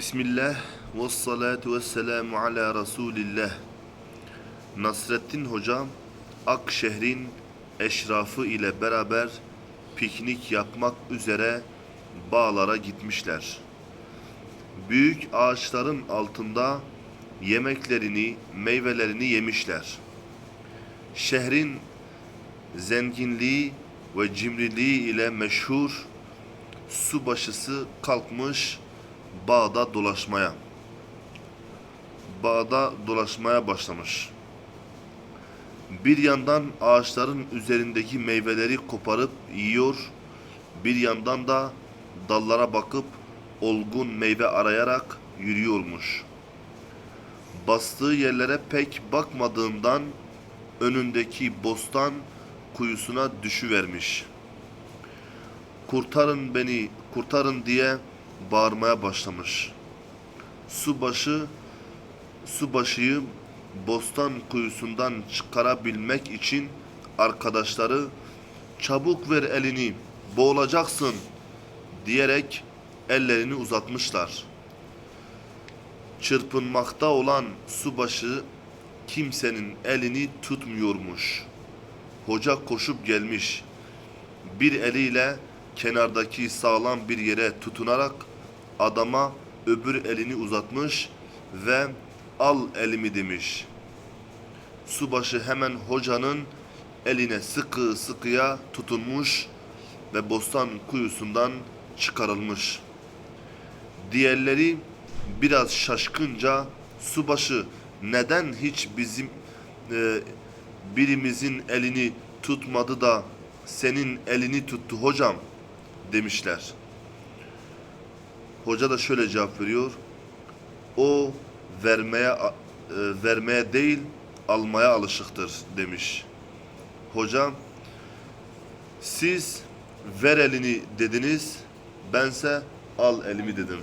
Bismillah ve salatu ve selamu ala Resulillah. Nasrettin Hoca Akşehir'in eşrafı ile beraber piknik yapmak üzere bağlara gitmişler. Büyük ağaçların altında yemeklerini, meyvelerini yemişler. Şehrin zenginliği ve cimriliği ile meşhur subaşısı kalkmış bağda dolaşmaya. Bağda dolaşmaya başlamış. Bir yandan ağaçların üzerindeki meyveleri koparıp yiyor, bir yandan da dallara bakıp olgun meyve arayarak yürüyormuş. Bastığı yerlere pek bakmadığından önündeki bostan kuyusuna düşüvermiş. Kurtarın beni, kurtarın diye bağırmaya başlamış. Subaşı subaşıyı bostan kuyusundan çıkarabilmek için arkadaşları çabuk ver elini boğulacaksın diyerek ellerini uzatmışlar. Çırpınmakta olan subaşı kimsenin elini tutmuyormuş. Hoca koşup gelmiş. Bir eliyle kenardaki sağlam bir yere tutunarak adama öbür elini uzatmış ve al elimi demiş. Subaşı hemen hocanın eline sıkı sıkıya tutunmuş ve bostan kuyusundan çıkarılmış. Diğerleri biraz şaşkınca subaşı neden hiç bizim e, birimizin elini tutmadı da senin elini tuttu hocam demişler. Hoca da şöyle cevap veriyor. O vermeye e, vermeye değil almaya alışıktır demiş. Hoca siz ver elini dediniz bense al elimi dedim.